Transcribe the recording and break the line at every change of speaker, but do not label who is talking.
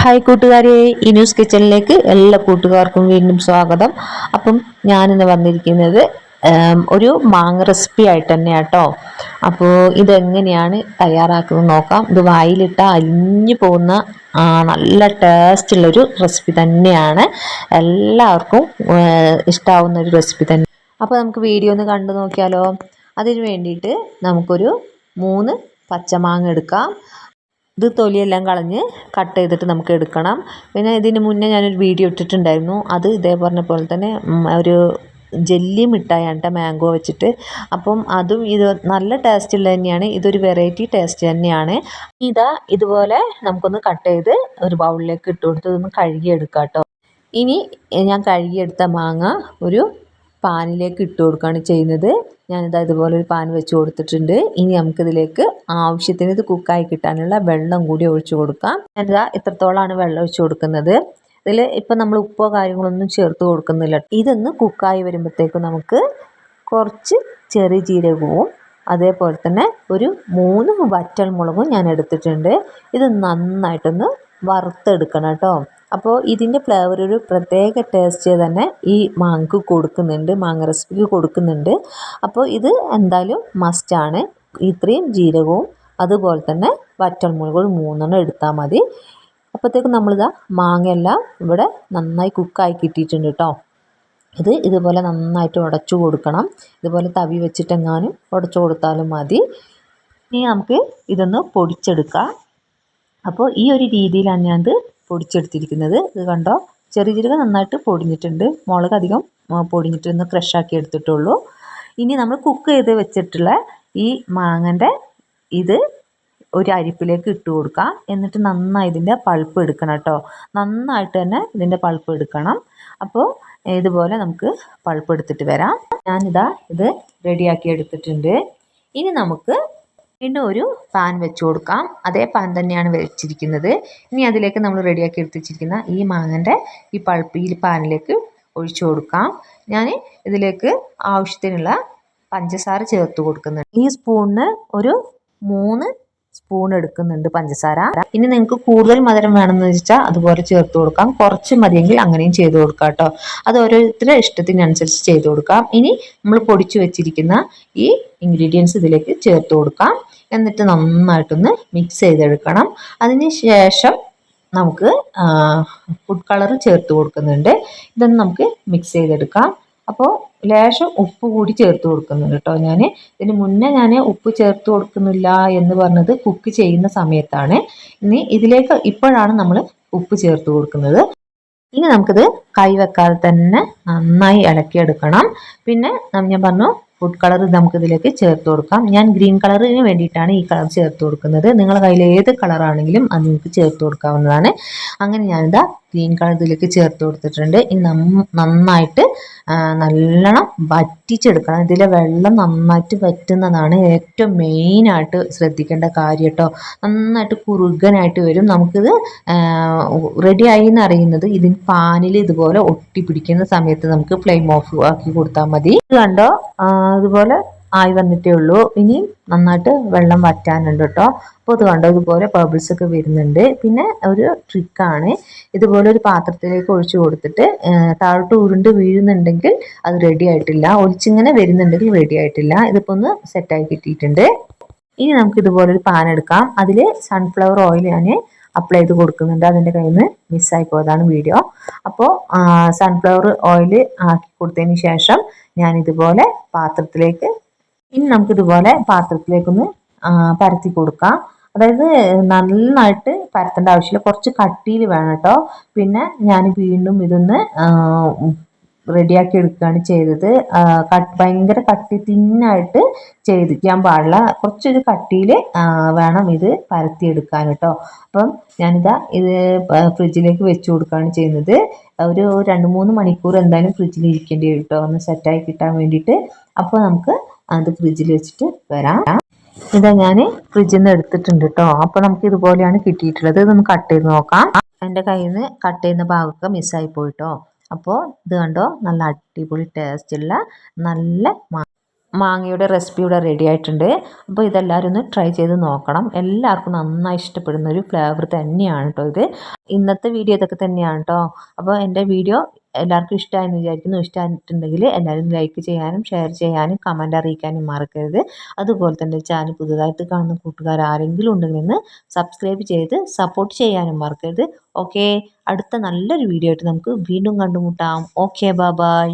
Hi കൂട്ടുകാരെ. News കിച്ചണിലേക്ക് എല്ലാ കൂട്ടുകാർക്കും വീണ്ടും സ്വാഗതം. അപ്പം ഞാനിന്ന് വന്നിരിക്കുന്നത് ഒരു മാങ്ങ റെസിപ്പി ആയിട്ട് തന്നെ കേട്ടോ അപ്പോൾ ഇതെങ്ങനെയാണ് തയ്യാറാക്കുന്നത് നോക്കാം. ഇത് വായിലിട്ട അലിഞ്ഞു പോകുന്ന നല്ല ടേസ്റ്റുള്ളൊരു റെസിപ്പി തന്നെയാണ്. എല്ലാവർക്കും ഇഷ്ടാവുന്ന ഒരു റെസിപ്പി തന്നെ. അപ്പോൾ നമുക്ക് വീഡിയോ ഒന്ന് കണ്ടു നോക്കിയാലോ. അതിന് വേണ്ടിയിട്ട് നമുക്കൊരു മൂന്ന് പച്ചമാങ്ങ എടുക്കാം. ഇത് തൊലിയെല്ലാം കളഞ്ഞ് കട്ട് ചെയ്തിട്ട് നമുക്ക് എടുക്കണം. പിന്നെ ഇതിന് മുന്നേ ഞാനൊരു വീഡിയോ ഇട്ടിട്ടുണ്ടായിരുന്നു. അത് ഇതേ പറഞ്ഞ പോലെ തന്നെ ഒരു ജെല്ലി മിഠായാണ് കേട്ടോ മാംഗോ വെച്ചിട്ട്. അപ്പം അതും ഇത് നല്ല ടേസ്റ്റുള്ള തന്നെയാണ്. ഇതൊരു വെറൈറ്റി ടേസ്റ്റ് തന്നെയാണ്. ഇതാ ഇതുപോലെ നമുക്കൊന്ന് കട്ട് ചെയ്ത് ഒരു ബൗളിലേക്ക് ഇട്ട് കൊടുത്ത് ഇതൊന്ന് കഴുകിയെടുക്കാം കേട്ടോ ഇനി ഞാൻ കഴുകിയെടുത്ത മാങ്ങ ഒരു പാനിലേക്ക് ഇട്ട് കൊടുക്കുകയാണ് ചെയ്യുന്നത്. ഞാനിത് അതുപോലെ ഒരു പാൻ വെച്ച് കൊടുത്തിട്ടുണ്ട്. ഇനി നമുക്കിതിലേക്ക് ആവശ്യത്തിന് ഇത് കുക്കായി കിട്ടാനുള്ള വെള്ളം കൂടി ഒഴിച്ചു കൊടുക്കാം. ഞാനിതാ ഇത്രത്തോളമാണ് വെള്ളം ഒഴിച്ചു കൊടുക്കുന്നത്. ഇതിൽ ഇപ്പം നമ്മൾ ഉപ്പോ കാര്യങ്ങളൊന്നും ചേർത്ത് കൊടുക്കുന്നില്ല. ഇതൊന്ന് കുക്കായി വരുമ്പോഴത്തേക്കും നമുക്ക് കുറച്ച് ചെറിയ ജീരകവും അതേപോലെ തന്നെ ഒരു മൂന്ന് വറ്റൽ മുളകും ഞാൻ എടുത്തിട്ടുണ്ട്. ഇത് നന്നായിട്ടൊന്ന് വറുത്തെടുക്കണം കേട്ടോ. അപ്പോൾ ഇതിന്റെ ഫ്ലേവർ ഒരു പ്രത്യേക ടേസ്റ്റ് തന്നെ ഈ മാങ്ങക്ക് കൊടുക്കുന്നുണ്ട് മാങ്ങ റെസിപ്പിക്ക് കൊടുക്കുന്നുണ്ട്. അപ്പോൾ ഇത് എന്തായാലും മസ്റ്റാണ് ഇത്രയും ജീരകവും അതുപോലെ തന്നെ വറ്റൽമുളകും മൂന്നെണ്ണം എടുത്താൽ മതി. അപ്പോഴത്തേക്കും നമ്മളിതാ മാങ്ങയെല്ലാം ഇവിടെ നന്നായി കുക്കായി കിട്ടിയിട്ടുണ്ട് കേട്ടോ ഇത് ഇതുപോലെ നന്നായിട്ട് ഉടച്ചു കൊടുക്കണം. ഇതുപോലെ തവി വെച്ചിട്ടെങ്ങാനും ഉടച്ചു കൊടുത്താലും മതി. ഇനി നമുക്ക് ഇതൊന്ന് പൊടിച്ചെടുക്കാം. അപ്പോൾ ഈ ഒരു രീതിയിലാണ് ഞാനത് പൊടിച്ചെടുത്തിരിക്കുന്നത്. ഇത് കണ്ടോ? ചെറിയ ജീരകം നന്നായിട്ട് പൊടിഞ്ഞിട്ടുണ്ട്. മുളക് അധികം പൊടിഞ്ഞിട്ടൊന്ന് പൊടിഞ്ഞിട്ട് ആക്കി എടുത്തിട്ടുള്ളൂ. ഇനി നമ്മൾ കുക്ക് ചെയ്ത് വെച്ചിട്ടുള്ള ഈ മാങ്ങന്റെ ഇത് ഒരു അരിപ്പിലേക്ക് ഇട്ട് കൊടുക്കാം. എന്നിട്ട് നന്നായി ഇതിന്റെ പൾപ്പ് എടുക്കണം കേട്ടോ. നന്നായിട്ട് തന്നെ ഇതിന്റെ പൾപ്പ് എടുക്കണം. അപ്പോൾ ഇതുപോലെ നമുക്ക് പൾപ്പ് എടുത്തിട്ട് വരാം. ഞാനിതാ ഇത് റെഡിയാക്കി എടുത്തിട്ടുണ്ട്. ഇനി നമുക്ക് വീണ്ടും ഒരു പാൻ വെച്ച് കൊടുക്കാം. അതേ പാൻ തന്നെയാണ് വെച്ചിരിക്കുന്നത്. ഇനി അതിലേക്ക് നമ്മൾ റെഡിയാക്കി എടുത്തിരിക്കുന്ന ഈ മാങ്ങന്റെ ഈ പൾപ്പ് ഈ പാനിലേക്ക് ഒഴിച്ചു കൊടുക്കാം. ഞാൻ ഇതിലേക്ക് ആവശ്യത്തിനുള്ള പഞ്ചസാര ചേർത്ത് കൊടുക്കുന്നുണ്ട്. ഈ സ്പൂണിന് ഒരു മൂന്ന് സ്പൂൺ എടുക്കുന്നുണ്ട് പഞ്ചസാര. ഇനി നിങ്ങൾക്ക് കൂടുതൽ മധുരം വേണമെന്ന് വെച്ചാൽ അതുപോലെ ചേർത്ത് കൊടുക്കാം. കുറച്ച് മതിയെങ്കിൽ അങ്ങനെയും ചെയ്ത് കൊടുക്കാം കേട്ടോ. അത് ഓരോരുത്തരുടെ ഇഷ്ടത്തിനനുസരിച്ച് ചെയ്ത് കൊടുക്കാം. ഇനി നമ്മൾ പൊടിച്ചു വെച്ചിരിക്കുന്ന ഈ ഇൻഗ്രീഡിയൻസ് ഇതിലേക്ക് ചേർത്ത് കൊടുക്കാം. എന്നിട്ട് നന്നായിട്ടൊന്ന് മിക്സ് ചെയ്തെടുക്കണം. അതിന് ശേഷം നമുക്ക് ഫുഡ് കളർ ചേർത്ത് കൊടുക്കുന്നുണ്ട്. ഇതൊന്ന് നമുക്ക് മിക്സ് ചെയ്തെടുക്കാം. അപ്പോൾ ലേശം ഉപ്പ് കൂടി ചേർത്ത് കൊടുക്കുന്നുണ്ട് കേട്ടോ ഞാൻ ഇതിന് മുന്നേ ഞാൻ ഉപ്പ് ചേർത്ത് കൊടുക്കുന്നില്ല എന്ന് പറഞ്ഞത് കുക്ക് ചെയ്യുന്ന സമയത്താണ്. ഇനി ഇതിലേക്ക് ഇപ്പോഴാണ് നമ്മൾ ഉപ്പ് ചേർത്ത് കൊടുക്കുന്നത്. ഇനി നമുക്കിത് കൈവെക്കാതെ തന്നെ നന്നായി ഇളക്കിയെടുക്കണം. പിന്നെ ഞാൻ പറഞ്ഞു ഫുഡ് കളർ നമുക്ക് ഇതിലേക്ക് ചേർത്ത് കൊടുക്കാം. ഞാൻ ഗ്രീൻ കളറിന് വേണ്ടിയിട്ടാണ് ഈ കളർ ചേർത്ത് കൊടുക്കുന്നത്. നിങ്ങളുടെ കയ്യിൽ ഏത് കളറാണെങ്കിലും അത് നിങ്ങൾക്ക് ചേർത്ത് കൊടുക്കാവുന്നതാണ്. അങ്ങനെ ഞാനിതാ ഗ്രീൻ കളർ ഇതിലേക്ക് ചേർത്ത് കൊടുത്തിട്ടുണ്ട്. ഇനി നന്നായിട്ട് നല്ലോണം വറ്റിച്ചെടുക്കണം. ഇതിലെ വെള്ളം നന്നായിട്ട് വറ്റുന്നതാണ് ഏറ്റവും മെയിനായിട്ട് ശ്രദ്ധിക്കേണ്ട കാര്യം കേട്ടോ നന്നായിട്ട് കുറുകനായിട്ട് വരും. നമുക്കിത് റെഡി ആയി എന്ന് അറിയുന്നത് ഇതിന് പാനിൽ ഇതുപോലെ ഒട്ടി പിടിക്കുന്ന സമയത്ത് നമുക്ക് ഫ്ലെയിം ഓഫ് ആക്കി കൊടുത്താൽ മതി. കണ്ടോ? അതുപോലെ ആയി വന്നിട്ടേ ഉള്ളൂ. ഇനി നന്നായിട്ട് വെള്ളം വറ്റാനുണ്ട് കേട്ടോ. അപ്പോൾ അത് കണ്ടോ ഇതുപോലെ ബബിൾസ് ഒക്കെ വരുന്നുണ്ട്. പിന്നെ ഒരു ട്രിക്കാണ് ഇതുപോലെ ഒരു പാത്രത്തിലേക്ക് ഒഴിച്ചു കൊടുത്തിട്ട് താഴോട്ട് ഉരുണ്ട് വീഴുന്നുണ്ടെങ്കിൽ അത് റെഡി ആയിട്ടില്ല. ഒലിച്ചിങ്ങനെ വരുന്നുണ്ടെങ്കിൽ റെഡി ആയിട്ടില്ല. ഇതിപ്പോൾ ഒന്ന് സെറ്റായി കിട്ടിയിട്ടുണ്ട്. ഇനി നമുക്ക് ഇതുപോലെ ഒരു പാൻ എടുക്കാം. അതിൽ സൺഫ്ലവർ ഓയിൽ ഞാൻ അപ്ലൈ ചെയ്ത് കൊടുക്കുന്നുണ്ട്. അതിന്റെ കയ്യിൽ നിന്ന് മിസ്സായി പോയതാണ് വീഡിയോ അപ്പോൾ സൺഫ്ലവർ ഓയിൽ ആക്കി കൊടുത്തതിന് ശേഷം ഞാൻ ഇതുപോലെ പാത്രത്തിലേക്ക് ഇനി നമുക്കിതുപോലെ പാത്രത്തിലേക്കൊന്ന് പരത്തി കൊടുക്കാം. അതായത് നന്നായിട്ട് പരത്തേണ്ട ആവശ്യമില്ല. കുറച്ച് കട്ടിയിൽ വേണം കേട്ടോ. പിന്നെ ഞാൻ വീണ്ടും ഇതൊന്ന് റെഡിയാക്കി എടുക്കുകയാണ് ചെയ്തത്. ഭയങ്കര കട്ടി തിന്നായിട്ട് ചെയ്തിരിക്കാൻ പാടില്ല. കുറച്ചൊരു കട്ടിയിൽ വേണം ഇത് പരത്തിയെടുക്കാൻ കേട്ടോ. അപ്പം ഞാനിതാ ഇത് ഫ്രിഡ്ജിലേക്ക് വെച്ച് കൊടുക്കുകയാണ് ചെയ്യുന്നത്. ഒരു രണ്ട് മൂന്ന് മണിക്കൂർ എന്തായാലും ഫ്രിഡ്ജിൽ ഇരിക്കേണ്ടി കേട്ടോ. ഒന്ന് സെറ്റായി കിട്ടാൻ വേണ്ടിയിട്ട്. അപ്പോൾ നമുക്ക് അത് ഫ്രിഡ്ജിൽ വെച്ചിട്ട് വരാം. ഇതാ ഞാൻ ഫ്രിഡ്ജിൽ നിന്ന് എടുത്തിട്ടുണ്ട് കേട്ടോ അപ്പോൾ നമുക്ക് ഇതുപോലെയാണ് കിട്ടിയിട്ടുള്ളത്. ഇത് നമുക്ക് കട്ട് ചെയ്ത് നോക്കാം. എന്റെ കയ്യിൽ നിന്ന് കട്ട് ചെയ്യുന്ന ഭാഗമൊക്കെ മിസ്സായി പോയിട്ടോ അപ്പോൾ ഇത് കണ്ടോ? നല്ല അടിപൊളി ടേസ്റ്റ് ഉള്ള നല്ല മാങ്ങയുടെ റെസിപ്പി ഇവിടെ റെഡി ആയിട്ടുണ്ട്. അപ്പോൾ ഇതെല്ലാവരും ഒന്ന് ട്രൈ ചെയ്ത് നോക്കണം. എല്ലാവർക്കും നന്നായി ഇഷ്ടപ്പെടുന്ന ഒരു ഫ്ലേവർ തന്നെയാണ് കേട്ടോ ഇത്. ഇന്നത്തെ വീഡിയോ ഇതൊക്കെ തന്നെയാണ് കേട്ടോ അപ്പോൾ എന്റെ വീഡിയോ എല്ലാവർക്കും ഇഷ്ടമായെന്ന് വിചാരിക്കുന്നു. ഇഷ്ടമായിട്ടുണ്ടെങ്കിൽ എല്ലാവരും ലൈക്ക് ചെയ്യാനും ഷെയർ ചെയ്യാനും കമന്റ് അറിയിക്കാനും മറക്കരുത്. അതുപോലെ തന്നെ ചാനൽ പുതുതായിട്ട് കാണുന്ന കൂട്ടുകാർ ആരെങ്കിലും ഉണ്ടെങ്കിൽ ഒന്ന് സബ്സ്ക്രൈബ് ചെയ്ത് സപ്പോർട്ട് ചെയ്യാനും മറക്കരുത്. ഓക്കെ അടുത്ത നല്ലൊരു വീഡിയോ ആയിട്ട് നമുക്ക് വീണ്ടും കണ്ടുമുട്ടാം. Okay bye